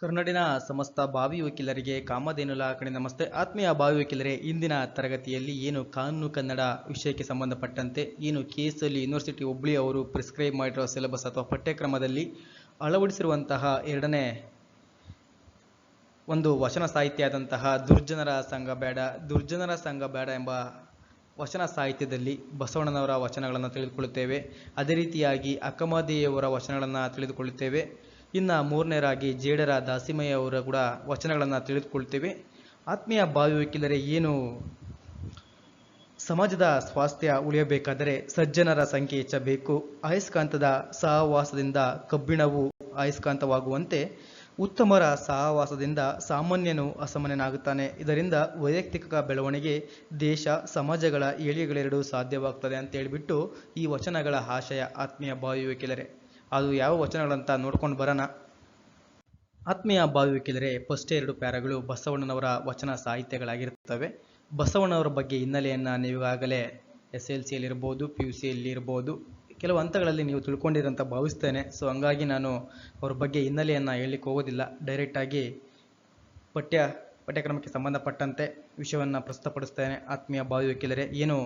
ಕರ್ನಾಡಿನ ಸಮಸ್ತ ಬಾವಿ ವಕೀಲರಿಗೆ ಕಾಮಧೇನುಲ ಲಾಕಣೆ ನಮಸ್ತೆ. ಆತ್ಮೀಯ ಬಾವಿ ವಕೀಲರೇ, ಇಂದಿನ ತರಗತಿಯಲ್ಲಿ ಏನು ಕಾನೂನು ಕನ್ನಡ ವಿಷಯಕ್ಕೆ ಸಂಬಂಧಪಟ್ಟಂತೆ ಏನು ಕೇಸಲ್ಲಿ ಯೂನಿವರ್ಸಿಟಿ ಹುಬ್ಳಿ ಅವರು ಪ್ರಿಸ್ಕ್ರೈಬ್ ಮಾಡಿರುವ ಸಿಲೆಬಸ್ ಅಥವಾ ಪಠ್ಯಕ್ರಮದಲ್ಲಿ ಅಳವಡಿಸಿರುವಂತಹ ಎರಡನೇ ಒಂದು ವಚನ ಸಾಹಿತ್ಯ ಆದಂತಹ ದುರ್ಜನರ ಸಂಘ ಬೇಡ ದುರ್ಜನರ ಸಂಘ ಬೇಡ ಎಂಬ ವಚನ ಸಾಹಿತ್ಯದಲ್ಲಿ ಬಸವಣ್ಣನವರ ವಚನಗಳನ್ನು ತಿಳಿದುಕೊಳ್ಳುತ್ತೇವೆ. ಅದೇ ರೀತಿಯಾಗಿ ಅಕ್ಕಮಹಾದೇವಿಯವರ ವಚನಗಳನ್ನು ತಿಳಿದುಕೊಳ್ಳುತ್ತೇವೆ. ಇನ್ನು ಮೂರನೇರಾಗಿ ಜೇಡರ ದಾಸಿಮಯ್ಯ ಅವರ ಕೂಡ ವಚನಗಳನ್ನು ತಿಳಿದುಕೊಳ್ತೀವಿ. ಆತ್ಮೀಯ ಬಾವಿ ವಕೀಲರೇ ಏನು ಸಮಾಜದ ಸ್ವಾಸ್ಥ್ಯ ಉಳಿಯಬೇಕಾದರೆ ಸಜ್ಜನರ ಸಂಖ್ಯೆ ಹೆಚ್ಚಬೇಕು. ಅಯಸ್ಕಾಂತದ ಸಹವಾಸದಿಂದ ಕಬ್ಬಿಣವು ಅಯಸ್ಕಾಂತವಾಗುವಂತೆ ಉತ್ತಮರ ಸಹವಾಸದಿಂದ ಸಾಮಾನ್ಯನು ಅಸಾಮಾನ್ಯನಾಗುತ್ತಾನೆ. ಇದರಿಂದ ವೈಯಕ್ತಿಕ ಬೆಳವಣಿಗೆ, ದೇಶ, ಸಮಾಜಗಳ ಏಳಿಗೆಗಳೆರಡೂ ಸಾಧ್ಯವಾಗ್ತದೆ ಅಂತ ಹೇಳಿಬಿಟ್ಟು ಈ ವಚನಗಳ ಆಶಯ ಆತ್ಮೀಯ ಬಾವಿ ವಕೀಲರೇ ಅದು ಯಾವ ವಚನಗಳಂತ ನೋಡ್ಕೊಂಡು ಬರೋಣ. ಆತ್ಮೀಯ ಭಾವಿಕೆಂದರೆ ಫಸ್ಟ್ ಎರಡು ಪ್ಯಾರಗಳು ಬಸವಣ್ಣನವರ ವಚನ ಸಾಹಿತ್ಯಗಳಾಗಿರ್ತವೆ ಬಸವಣ್ಣವರ ಬಗ್ಗೆ ಹಿನ್ನೆಲೆಯನ್ನು ನೀವಾಗಲೇ ಎಸ್ ಎಲ್ ಸಿಯಲ್ಲಿರ್ಬೋದು, ಪಿ ಯು ಸಿಯಲ್ಲಿರ್ಬೋದು, ಕೆಲವು ಹಂತಗಳಲ್ಲಿ ನೀವು ತಿಳ್ಕೊಂಡಿರಂತ ಭಾವಿಸ್ತೇನೆ. ಸೊ ಹಂಗಾಗಿ ನಾನು ಅವ್ರ ಬಗ್ಗೆ ಹಿನ್ನೆಲೆಯನ್ನು ಹೇಳಲಿಕ್ಕೆ ಹೋಗೋದಿಲ್ಲ. ಡೈರೆಕ್ಟಾಗಿ ಪಠ್ಯ ಪಠ್ಯಕ್ರಮಕ್ಕೆ ಸಂಬಂಧಪಟ್ಟಂತೆ ವಿಷಯವನ್ನು ಪ್ರಸ್ತುತಪಡಿಸ್ತೇನೆ ಆತ್ಮೀಯ ಬಾವಿ ವಕೀಲರೇ, ಏನು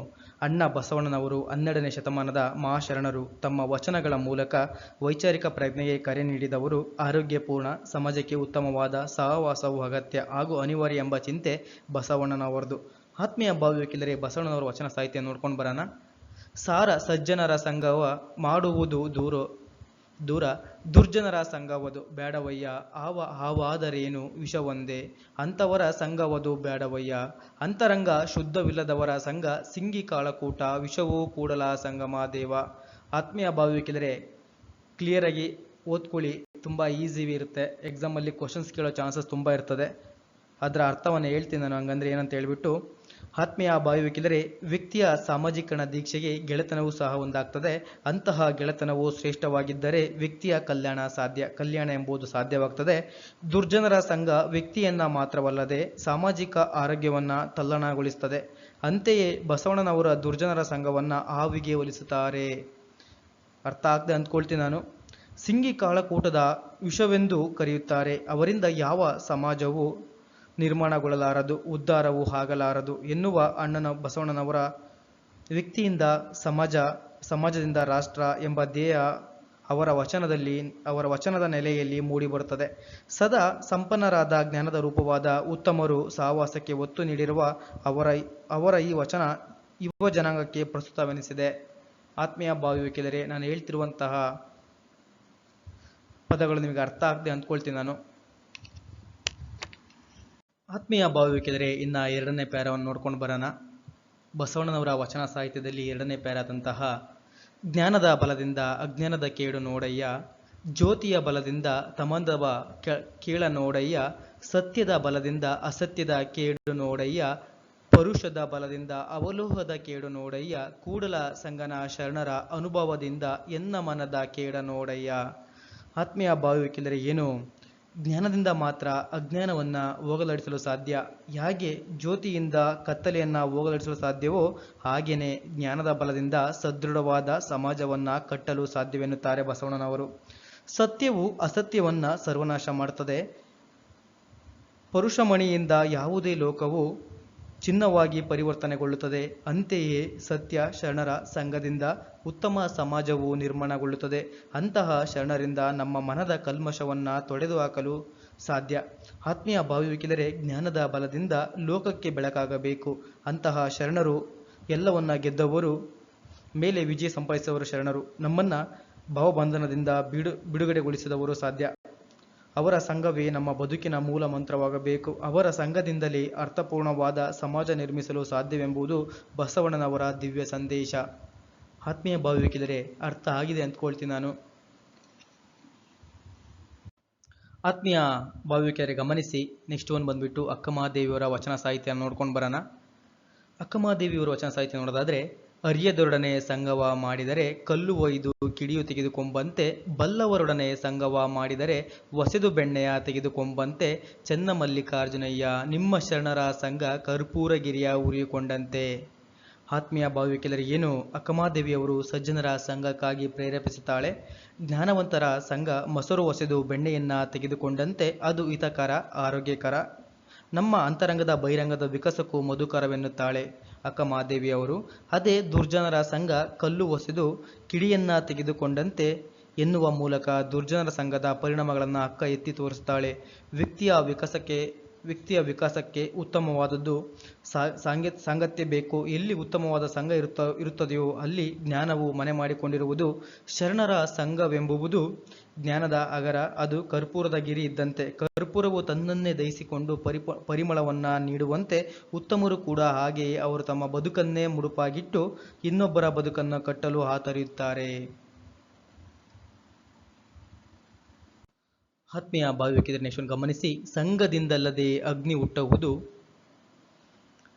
ಅಣ್ಣ ಬಸವಣ್ಣನವರು ಹನ್ನೆರಡನೇ ಶತಮಾನದ ಮಹಾಶರಣರು ತಮ್ಮ ವಚನಗಳ ಮೂಲಕ ವೈಚಾರಿಕ ಪ್ರಜ್ಞೆಗೆ ಕರೆ ನೀಡಿದವರು ಆರೋಗ್ಯಪೂರ್ಣ, ಸಮಾಜಕ್ಕೆ ಉತ್ತಮವಾದ, ಸಹವಾಸವು ಅಗತ್ಯ ಹಾಗೂ ಅನಿವಾರ್ಯ ಎಂಬ ಚಿಂತೆ ಬಸವಣ್ಣನವರದು. ಆತ್ಮೀಯ ಬಾವಿ ವಕೀಲರೇ, ಬಸವಣ್ಣನವರ ವಚನ ಸಾಹಿತ್ಯ ನೋಡ್ಕೊಂಡು ಬರೋಣ. ಸಾರ ಸಜ್ಜನರ ಸಂಘವ ಮಾಡುವುದು ದೂರ. ದೂರ, ದುರ್ಜನರ ಸಂಘವದು ಬೇಡವಯ್ಯ ಆವ, ಹಾವಾದರೇನು ವಿಷವೊಂದೇ? ಅಂಥವರ ಸಂಘವದು ಬೇಡವಯ್ಯ ಅಂತರಂಗ ಶುದ್ಧವಿಲ್ಲದವರ ಸಂಘ ಸಿಂಗಿ ಕಾಳಕೂಟ, ವಿಷವೂ ಕೂಡಲ ಸಂಗಮ ದೇವ. ಆತ್ಮೀಯ ಭಾವಿಕೆದರೆ ಕ್ಲಿಯರಾಗಿ ಓದ್ಕೊಳ್ಳಿ, ತುಂಬ ಈಸಿ ಇರುತ್ತೆ. ಎಕ್ಸಾಮಲ್ಲಿ ಕ್ವಶನ್ಸ್ ಕೇಳೋ ಚಾನ್ಸಸ್ ತುಂಬ ಇರ್ತದೆ. ಅದರ ಅರ್ಥವನ್ನು ಹೇಳ್ತೀನಿ ನಾನು, ಹಂಗಂದ್ರೆ ಏನಂತ ಹೇಳ್ಬಿಟ್ಟು ಆತ್ಮೀಯ ಭಾವಿಕೆಂದರೆ ವ್ಯಕ್ತಿಯ ಸಾಮಾಜಿಕರಣ ದೀಕ್ಷೆಗೆ ಗೆಳೆತನವೂ ಸಹ ಒಂದಾಗ್ತದೆ. ಅಂತಹ ಗೆಳೆತನವು ಶ್ರೇಷ್ಠವಾಗಿದ್ದರೆ ವ್ಯಕ್ತಿಯ ಕಲ್ಯಾಣ ಸಾಧ್ಯ, ಕಲ್ಯಾಣ ಎಂಬುದು ಸಾಧ್ಯವಾಗ್ತದೆ. ದುರ್ಜನರ ಸಂಘ ವ್ಯಕ್ತಿಯನ್ನ ಮಾತ್ರವಲ್ಲದೆ ಸಾಮಾಜಿಕ ಆರೋಗ್ಯವನ್ನ ತಲ್ಲಣಗೊಳಿಸ್ತದೆ ಅಂತೆಯೇ ಬಸವಣ್ಣನವರ ದುರ್ಜನರ ಸಂಘವನ್ನ ಹಾವಿಗೆ ಒಲಿಸುತ್ತಾರೆ. ಅರ್ಥ ಆಗದೆ ಅಂದ್ಕೊಳ್ತೀನಿ ನಾನು. ಸಿಂಗಿ ಕಾಳಕೂಟದ ವಿಷವೆಂದು ಕರೆಯುತ್ತಾರೆ. ಅವರಿಂದ ಯಾವ ಸಮಾಜವು ನಿರ್ಮಾಣಗೊಳ್ಳಲಾರದು, ಉದ್ಧಾರವೂ ಆಗಲಾರದು ಎನ್ನುವ ಅಣ್ಣನ ಬಸವಣ್ಣನವರ ವ್ಯಕ್ತಿಯಿಂದ ಸಮಾಜ, ಸಮಾಜದಿಂದ ರಾಷ್ಟ್ರ ಎಂಬ ಧ್ಯೇಯ ಅವರ ವಚನದಲ್ಲಿ, ಅವರ ವಚನದ ನೆಲೆಯಲ್ಲಿ ಮೂಡಿಬರುತ್ತದೆ. ಸದಾ ಸಂಪನ್ನರಾದ ಜ್ಞಾನದ ರೂಪವಾದ ಉತ್ತಮರು ಸಹವಾಸಕ್ಕೆ ಒತ್ತು ನೀಡಿರುವ ಅವರ ಅವರ ಈ ವಚನ ಯುವ ಜನಾಂಗಕ್ಕೆ ಪ್ರಸ್ತುತವೆನಿಸಿದೆ. ಆತ್ಮೀಯ ಭಾವಿಕೆದರೆ ನಾನು ಹೇಳ್ತಿರುವಂತಹ ಪದಗಳು ನಿಮಗೆ ಅರ್ಥ ಆಗದೆ ಅಂದ್ಕೊಳ್ತೀನಿ ನಾನು. ಆತ್ಮೀಯ ಭಾವಿಕೆದರೆ ಇನ್ನು ಎರಡನೇ ಪ್ಯಾರವನ್ನು ನೋಡ್ಕೊಂಡು ಬರೋಣ. ಬಸವಣ್ಣನವರ ವಚನ ಸಾಹಿತ್ಯದಲ್ಲಿ ಎರಡನೇ ಪ್ಯಾರಾದಂತಹ ಜ್ಞಾನದ ಬಲದಿಂದ ಅಜ್ಞಾನದ ಕೇಡು ನೋಡಯ್ಯ, ಜ್ಯೋತಿಯ ಬಲದಿಂದ ತಮಂದವ ಕೇಳ ನೋಡಯ್ಯ, ಸತ್ಯದ ಬಲದಿಂದ ಅಸತ್ಯದ ಕೇಡು ನೋಡಯ್ಯ, ಪರುಷದ ಬಲದಿಂದ ಅವಲೋಹದ ಕೇಡು ನೋಡಯ್ಯ, ಕೂಡಲ ಸಂಗನ ಶರಣರ ಅನುಭವದಿಂದ ಎನ್ನ ಮನದ ಕೇಡ ನೋಡಯ್ಯ. ಆತ್ಮೀಯ ಭಾವಿಕೆಂದರೆ ಏನು? ಜ್ಞಾನದಿಂದ ಮಾತ್ರ ಅಜ್ಞಾನವನ್ನು ಹೋಗಲಾಡಿಸಲು ಸಾಧ್ಯ. ಹೇಗೆ ಜ್ಯೋತಿಯಿಂದ ಕತ್ತಲೆಯನ್ನು ಹೋಗಲಾಡಿಸಲು ಸಾಧ್ಯವೋ ಹಾಗೆಯೇ ಜ್ಞಾನದ ಬಲದಿಂದ ಸದೃಢವಾದ ಸಮಾಜವನ್ನು ಕಟ್ಟಲು ಸಾಧ್ಯವೆನ್ನುತ್ತಾರೆ ಬಸವಣ್ಣನವರು. ಸತ್ಯವು ಅಸತ್ಯವನ್ನು ಸರ್ವನಾಶ ಮಾಡುತ್ತದೆ. ಪರುಷಮಣಿಯಿಂದ ಯಾವುದೇ ಲೋಕವು ಚಿನ್ನವಾಗಿ ಪರಿವರ್ತನೆಗೊಳ್ಳುತ್ತದೆ. ಅಂತೆಯೇ ಸತ್ಯ ಶರಣರ ಸಂಘದಿಂದ ಉತ್ತಮ ಸಮಾಜವು ನಿರ್ಮಾಣಗೊಳ್ಳುತ್ತದೆ. ಅಂತಹ ಶರಣರಿಂದ ನಮ್ಮ ಮನದ ಕಲ್ಮಶವನ್ನು ತೊಡೆದು ಹಾಕಲು ಸಾಧ್ಯ. ಆತ್ಮೀಯ ಭಾವಿಕೆದರೆ ಜ್ಞಾನದ ಬಲದಿಂದ ಲೋಕಕ್ಕೆ ಬೆಳಕಾಗಬೇಕು. ಅಂತಹ ಶರಣರು ಎಲ್ಲವನ್ನ ಗೆದ್ದವರು, ಮೇಲೆ ವಿಜಯ ಸಂಪಾದಿಸಿದವರು ಶರಣರು. ನಮ್ಮನ್ನ ಭಾವಬಂಧನದಿಂದ ಬಿಡು, ಬಿಡುಗಡೆಗೊಳಿಸಿದವರು ಸಾಧ್ಯ. ಅವರ ಸಂಘವೇ ನಮ್ಮ ಬದುಕಿನ ಮೂಲ ಮಂತ್ರವಾಗಬೇಕು. ಅವರ ಸಂಘದಿಂದಲೇ ಅರ್ಥಪೂರ್ಣವಾದ ಸಮಾಜ ನಿರ್ಮಿಸಲು ಸಾಧ್ಯವೆಂಬುದು ಬಸವಣ್ಣನವರ ದಿವ್ಯ ಸಂದೇಶ. ಆತ್ಮೀಯ ಭಾವಿಕಿದರೆ ಅರ್ಥ ಆಗಿದೆ ಅಂದ್ಕೊಳ್ತೀನಿ ನಾನು. ಆತ್ಮೀಯ ಭಾವಿಕೆಯರೆ ಗಮನಿಸಿ, ನೆಕ್ಸ್ಟ್ ಒಂದು ಬಂದ್ಬಿಟ್ಟು ಅಕ್ಕಮಹಾದೇವಿಯವರ ವಚನ ಸಾಹಿತ್ಯ ನೋಡ್ಕೊಂಡು ಬರೋಣ. ಅಕ್ಕಮಹಾದೇವಿಯವರ ವಚನ ಸಾಹಿತ್ಯ ನೋಡೋದಾದ್ರೆ ಅರಿಯದೊಡನೆ ಸಂಗವ ಮಾಡಿದರೆ ಕಲ್ಲು ಒಯ್ದು ಕಿಡಿಯು ತೆಗೆದುಕೊಂಬಂತೆ, ಬಲ್ಲವರೊಡನೆ ಸಂಗವ ಮಾಡಿದರೆ ಒಸೆದು ಬೆಣ್ಣೆಯ ತೆಗೆದುಕೊಂಬಂತೆ, ಚೆನ್ನಮಲ್ಲಿಕಾರ್ಜುನಯ್ಯ ನಿಮ್ಮ ಶರಣರ ಸಂಘ ಕರ್ಪೂರಗಿರಿಯ ಉರಿಯುಕೊಂಡಂತೆ. ಆತ್ಮೀಯ ಭಾವಿಕೆಲರಿಗೆ ಏನು, ಅಕ್ಕಮಾದೇವಿಯವರು ಸಜ್ಜನರ ಸಂಘಕ್ಕಾಗಿ ಪ್ರೇರೇಪಿಸುತ್ತಾಳೆ? ಜ್ಞಾನವಂತರ ಸಂಘ ಮೊಸರು ಹೊಸೆದು ಬೆಣ್ಣೆಯನ್ನ ತೆಗೆದುಕೊಂಡಂತೆ, ಅದು ಹಿತಕರ, ಆರೋಗ್ಯಕರ? ನಮ್ಮ ಅಂತರಂಗದ ಬಹಿರಂಗದ ವಿಕಸಕ್ಕೂ ಮಧುಕರವೆನ್ನುತ್ತಾಳೆ. ಅಕ್ಕ ಮಹಾದೇವಿಯವರು ಅದೇ ದುರ್ಜನರ ಸಂಘ ಕಲ್ಲು ಒಸೆದು ಕಿಡಿಯನ್ನ ತೆಗೆದುಕೊಂಡಂತೆ ಎನ್ನುವ ಮೂಲಕ ದುರ್ಜನರ ಸಂಘದ ಪರಿಣಾಮಗಳನ್ನು ಅಕ್ಕ ಎತ್ತಿ ತೋರಿಸ್ತಾಳೆ. ವ್ಯಕ್ತಿಯ ವಿಕಾಸಕ್ಕೆ ವ್ಯಕ್ತಿಯ ವಿಕಾಸಕ್ಕೆ ಉತ್ತಮವಾದದ್ದು ಸಾ- ಸಾಂಗ, ಸಾಂಗತ್ಯ ಬೇಕು. ಎಲ್ಲಿ ಉತ್ತಮವಾದ ಸಂಘ ಇರುತ್ತ, ಇರುತ್ತದೆಯೋ ಅಲ್ಲಿ ಜ್ಞಾನವು ಮನೆ ಮಾಡಿಕೊಂಡಿರುವುದು ಶರಣರ ಸಂಘವೆಂಬುವುದು ಜ್ಞಾನದ ಅಗರ. ಅದು ಕರ್ಪೂರದ ಗಿರಿ ಇದ್ದಂತೆ. ಕರ್ಪೂರವು ತನ್ನನ್ನೇ ದಯಿಸಿಕೊಂಡು ಪರಿಪ, ಪರಿಮಳವನ್ನು ನೀಡುವಂತೆ ಉತ್ತಮರು ಕೂಡ ಹಾಗೆಯೇ ಅವರು ತಮ್ಮ ಬದುಕನ್ನೇ ಮುಡುಪಾಗಿಟ್ಟು ಇನ್ನೊಬ್ಬರ ಬದುಕನ್ನು ಕಟ್ಟಲು ಹಾತೊರೆಯುತ್ತಾರೆ. ಆತ್ಮೀಯ ಭಾವಿಕೆದರೆ ನೆಕ್ಸ್ಟ್ ಗಮನಿಸಿ. ಸಂಘದಿಂದಲ್ಲದೆ ಅಗ್ನಿ ಹುಟ್ಟುವುದು,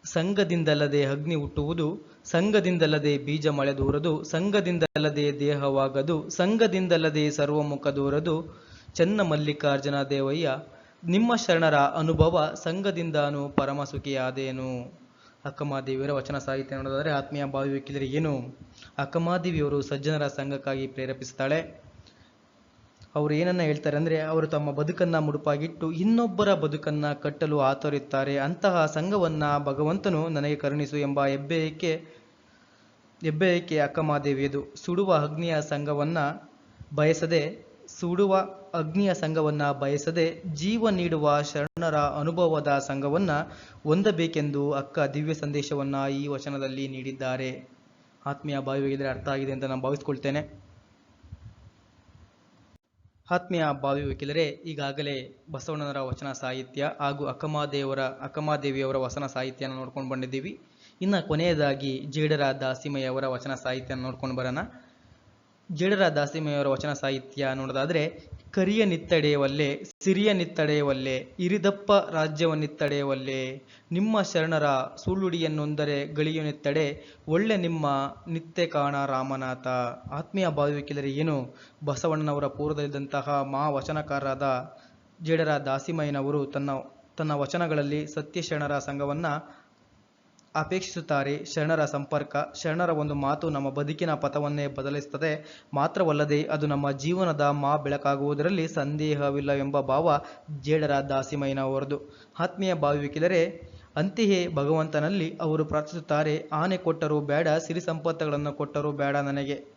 ಸಂಘದಿಂದಲ್ಲದೆ ಅಗ್ನಿ ಹುಟ್ಟುವುದು, ಸಂಘದಿಂದಲ್ಲದೆ ಬೀಜ ಮಳೆ ದೂರದು, ಸಂಘದಿಂದಲ್ಲದೆ ದೇಹವಾಗದು, ಸಂಘದಿಂದಲ್ಲದೆ ಸರ್ವಮುಖ ದೂರದು. ಚೆನ್ನ ಮಲ್ಲಿಕಾರ್ಜುನ ದೇವಯ್ಯ, ನಿಮ್ಮ ಶರಣರ ಅನುಭವ ಸಂಘದಿಂದಾನು ಪರಮ ಸುಖಿಯಾದೇನು ಅಕ್ಕಮಾದೇವಿಯವರ ವಚನ ಸಾಹಿತ್ಯ ನೋಡೋದಾದ್ರೆ ಆತ್ಮೀಯ ಭಾವಿ ಏನು? ಅಕ್ಕಮಾದೇವಿಯವರು ಸಜ್ಜನರ ಸಂಘಕ್ಕಾಗಿ ಪ್ರೇರೇಪಿಸ್ತಾಳೆ ಅವರು ಏನನ್ನ ಹೇಳ್ತಾರೆ ಅಂದ್ರೆ ಅವರು ತಮ್ಮ ಬದುಕನ್ನ ಮುಡುಪಾಗಿಟ್ಟು ಇನ್ನೊಬ್ಬರ ಬದುಕನ್ನ ಕಟ್ಟಲು ಆತೊರೆಯುತ್ತಾರೆ ಅಂತಹ ಸಂಘವನ್ನ ಭಗವಂತನು ನನಗೆ ಕರುಣಿಸು ಎಂಬ ಹೆಬ್ಬೆಯಕ್ಕೆ ಹೆಬ್ಬೆಯಕ್ಕೆ ಅಕ್ಕಮಾದೇವಿಯದು ಸುಡುವ ಅಗ್ನಿಯ ಸಂಘವನ್ನ ಬಯಸದೆ, ಸುಡುವ ಅಗ್ನಿಯ ಸಂಘವನ್ನ ಬಯಸದೆ ಜೀವ ನೀಡುವ ಶರಣರ ಅನುಭವದ ಸಂಘವನ್ನ ಹೊಂದಬೇಕೆಂದು ಅಕ್ಕ ದಿವ್ಯ ಸಂದೇಶವನ್ನ ಈ ವಚನದಲ್ಲಿ ನೀಡಿದ್ದಾರೆ. ಆತ್ಮೀಯ ಭಾವಿಯಾಗಿದ್ರೆ ಅರ್ಥ ಆಗಿದೆ ಅಂತ ನಾನು ಭಾವಿಸ್ಕೊಳ್ತೇನೆ. ಆತ್ಮೀಯ ಭಾವಿ ವಕೀಲರೇ, ಈಗಾಗಲೇ ಬಸವಣ್ಣನವರ ವಚನ ಸಾಹಿತ್ಯ ಹಾಗೂ ಅಕ್ಕಮಾದೇವರ, ಅಕ್ಕಮಾದೇವಿಯವರ ವಚನ ಸಾಹಿತ್ಯನ ನೋಡ್ಕೊಂಡು ಬಂದಿದ್ದೀವಿ. ಇನ್ನು ಕೊನೆಯದಾಗಿ ಜೇಡರ ದಾಸಿಮಯ್ಯವರ ವಚನ ಸಾಹಿತ್ಯನ ನೋಡ್ಕೊಂಡು ಬರೋಣ. ಜೇಡರ ದಾಸಿಮಯ್ಯವರ ವಚನ ಸಾಹಿತ್ಯ ನೋಡೋದಾದ್ರೆ ಕರಿಯ ನಿತ್ತಡೆಯವಲ್ಲೇ, ಸಿರಿಯ ನಿತ್ತಡೆಯವಲ್ಲೇ, ಇರಿದಪ್ಪ ರಾಜ್ಯವನ್ನಿತ್ತಡೆಯವಲ್ಲೇ ನಿಮ್ಮ ಶರಣರ ಸುಳ್ಳುಡಿಯನ್ನೊಂದರೆ ಗಳಿಯುನಿತ್ತಡೆ ಒಳ್ಳೆ ನಿಮ್ಮ ನಿತ್ಯ ಕಾಣ ರಾಮನಾಥ. ಆತ್ಮೀಯ ಭಾವಿಕೆಲರಿ ಏನು? ಬಸವಣ್ಣನವರ ಪೂರ್ವದಲ್ಲಿದ್ದಂತಹ ಮಹಾ ವಚನಕಾರರಾದ ಜೇಡರ ದಾಸಿಮಯ್ಯನವರು ತನ್ನ ತನ್ನ ವಚನಗಳಲ್ಲಿ ಸತ್ಯಶರಣರ ಸಂಘವನ್ನ ಅಪೇಕ್ಷಿಸುತ್ತಾರೆ. ಶರಣರ ಸಂಪರ್ಕ, ಶರಣರ ಒಂದು ಮಾತು ನಮ್ಮ ಬದುಕಿನ ಪಥವನ್ನೇ ಬದಲಿಸುತ್ತದೆ. ಮಾತ್ರವಲ್ಲದೆ ಅದು ನಮ್ಮ ಜೀವನದ ಮಾ ಬೆಳಕಾಗುವುದರಲ್ಲಿ ಸಂದೇಹವಿಲ್ಲವೆಂಬ ಭಾವ ಜೇಡರ ದಾಸಿಮಯ್ಯನವರದು. ಆತ್ಮೀಯ ಭಾವಿಕಿದರೆ ಅಂತೆಯೇ ಭಗವಂತನಲ್ಲಿ ಅವರು ಪ್ರಾರ್ಥಿಸುತ್ತಾರೆ, ಆನೆ ಕೊಟ್ಟರೂ ಬೇಡ, ಸಿರಿ ಸಂಪತ್ತುಗಳನ್ನು ಕೊಟ್ಟರೂ ಬೇಡ ನನಗೆ.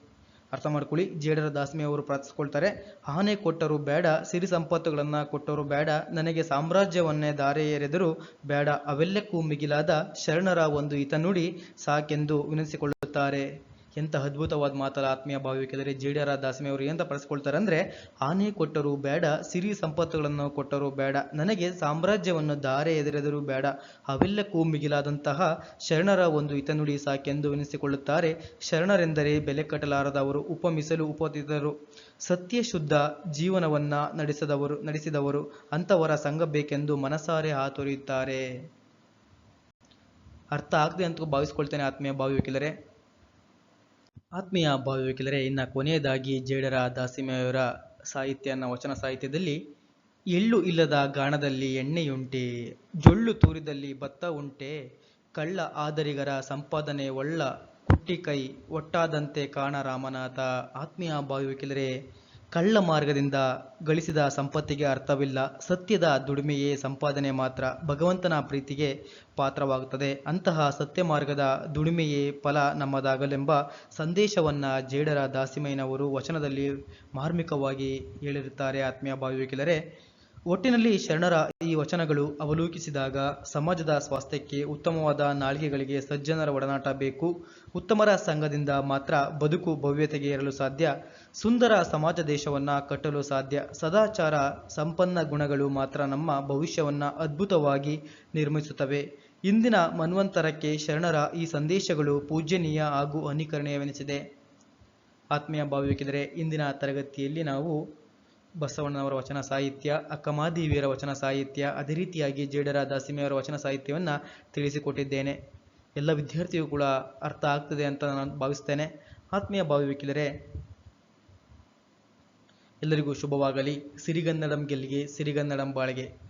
ಅರ್ಥ ಮಾಡ್ಕೊಳ್ಳಿ. ಜೇಡರ ದಾಸ್ಮಿ ಅವರು ಪ್ರಾರ್ಥಿಸ್ಕೊಳ್ತಾರೆ, ಆನೆ ಕೊಟ್ಟರು ಬೇಡ, ಸಿರಿ ಸಂಪತ್ತುಗಳನ್ನ ಕೊಟ್ಟರು ಬೇಡ, ನನಗೆ ಸಾಮ್ರಾಜ್ಯವನ್ನೇ ದಾರೆ ಎರೆದರು ಬೇಡ, ಅವೆಲ್ಲಕ್ಕೂ ಮಿಗಿಲಾದ ಶರಣರ ಒಂದು ಹಿತನುಡಿ ಸಾಕೆಂದು ವಿನಂತಿಸಿಕೊಳ್ಳುತ್ತಾರೆ. ಎಂಥ ಅದ್ಭುತವಾದ ಮಾತಲ್ಲ ಆತ್ಮೀಯ ಭಾವಿಕೆದರೆ ಡಿ ದಾಸ್ಮಿ ಅವರು ಎಂತ ಪಡಿಸ್ಕೊಳ್ತಾರೆ ಅಂದ್ರೆ, ಆನೆ ಕೊಟ್ಟರು ಬೇಡ, ಸಿರಿ ಸಂಪತ್ತುಗಳನ್ನು ಕೊಟ್ಟರು ಬೇಡ, ನನಗೆ ಸಾಮ್ರಾಜ್ಯವನ್ನು ದಾರೆ ಎದುರೆದರೂ ಬೇಡ, ಅವೆಲ್ಲಕ್ಕೂ ಮಿಗಿಲಾದಂತಹ ಶರಣರ ಒಂದು ಹಿತನುಡಿ ಸಾಕೆಂದು ಎನಿಸಿಕೊಳ್ಳುತ್ತಾರೆ. ಶರಣರೆಂದರೆ ಬೆಲೆ ಕಟ್ಟಲಾರದವರು, ಉಪಮಿಸಲು ಸತ್ಯ ಶುದ್ಧ ಜೀವನವನ್ನ ನಡೆಸದವರು, ನಡೆಸಿದವರು ಅಂಥವರ ಸಂಘ ಬೇಕೆಂದು ಮನಸಾರೆ ಹಾತೊರೆಯುತ್ತಾರೆ. ಅರ್ಥ ಆಗದೆ ಅಂತ ಭಾವಿಸ್ಕೊಳ್ತೇನೆ ಆತ್ಮೀಯ ಭಾವಿಕೆಲರೆ ಆತ್ಮೀಯ ಭಾವಿಕೆಲರೆ ಇನ್ನು ಕೊನೆಯದಾಗಿ ಜೇಡರ ದಾಸಿಮೆಯವರ ಅನ್ನೋ ವಚನ ಸಾಹಿತ್ಯದಲ್ಲಿ, ಎಳ್ಳು ಇಲ್ಲದ ಗಾಣದಲ್ಲಿ ಎಣ್ಣೆಯುಂಟೆ, ಜೊಳ್ಳು ತೂರಿದಲ್ಲಿ ಭತ್ತ ಉಂಟೆ, ಕಳ್ಳ ಆದರಿಗರ ಸಂಪಾದನೆ ಒಳ್ಳ ಕುಟ್ಟಿ ಕೈ ಒಟ್ಟಾದಂತೆ ಕಾಣ ರಾಮನಾಥ ಆತ್ಮೀಯ ಭಾವಿಕೆಲರೆ ಕಳ್ಳ ಮಾರ್ಗದಿಂದ ಗಳಿಸಿದ ಸಂಪತ್ತಿಗೆ ಅರ್ಥವಿಲ್ಲ. ಸತ್ಯದ ದುಡಿಮೆಯೇ ಸಂಪಾದನೆ ಮಾತ್ರ. ಭಗವಂತನ ಪ್ರೀತಿಗೆ ಪಾತ್ರವಾಗುತ್ತದೆ. ಅಂತಹ ಸತ್ಯ ಮಾರ್ಗದ ದುಡಿಮೆಯೇ ಫಲ ನಮ್ಮದಾಗಲೆಂಬ ಸಂದೇಶವನ್ನ ಜೇಡರ ದಾಸಿಮಯ್ಯನವರು ವಚನದಲ್ಲಿ ಮಾರ್ಮಿಕವಾಗಿ ಹೇಳಿರುತ್ತಾರೆ. ಆತ್ಮೀಯ ಭಾವಿಕೆಲರೆ ಒಟ್ಟಿನಲ್ಲಿ ಶರಣರ ಈ ವಚನಗಳು ಅವಲೋಕಿಸಿದಾಗ ಸಮಾಜದ ಸ್ವಾಸ್ಥ್ಯಕ್ಕೆ ಉತ್ತಮವಾದ ನಾಳಿಗೆಗಳಿಗೆ ಸಜ್ಜನರ ಒಡನಾಟ ಬೇಕು. ಉತ್ತಮರ ಸಂಘದಿಂದ ಮಾತ್ರ ಬದುಕು ಭವ್ಯತೆಗೆ ಏರಲು ಸಾಧ್ಯ. ಸುಂದರ ಸಮಾಜ ದೇಶವನ್ನ ಕಟ್ಟಲು ಸಾಧ್ಯ. ಸದಾಚಾರ ಸಂಪನ್ನ ಗುಣಗಳು ಮಾತ್ರ ನಮ್ಮ ಭವಿಷ್ಯವನ್ನ ಅದ್ಭುತವಾಗಿ ನಿರ್ಮಿಸುತ್ತವೆ. ಇಂದಿನ ಮನ್ವಂತರಕ್ಕೆ ಶರಣರ ಈ ಸಂದೇಶಗಳು ಪೂಜ್ಯನೀಯ ಹಾಗೂ ಅನುಕರಣೀಯವೆನಿಸಿದೆ. ಆತ್ಮೀಯ ಭಾವಿಕಿದರೆ ಇಂದಿನ ತರಗತಿಯಲ್ಲಿ ನಾವು ಬಸವಣ್ಣನವರ ವಚನ ಸಾಹಿತ್ಯ, ಅಕ್ಕಮಾದೇವಿಯರ ವಚನ ಸಾಹಿತ್ಯ, ಅದೇ ರೀತಿಯಾಗಿ ಜೇಡರ ದಾಸಿಮೆಯವರ ವಚನ ಸಾಹಿತ್ಯವನ್ನು ತಿಳಿಸಿಕೊಟ್ಟಿದ್ದೇನೆ. ಎಲ್ಲ ವಿದ್ಯಾರ್ಥಿಗೂ ಕೂಡ ಅರ್ಥ ಆಗ್ತದೆ ಅಂತ ನಾನು ಭಾವಿಸ್ತೇನೆ. ಆತ್ಮೀಯ ಭಾವಿಕೆದರೆ ಎಲ್ಲರಿಗೂ ಶುಭವಾಗಲಿ. ಸಿರಿಗನ್ನಡಂ ಗೆಲ್ಲಿಗೆ ಸಿರಿಗನ್ನಡಂ ಬಾಳಿಗೆ.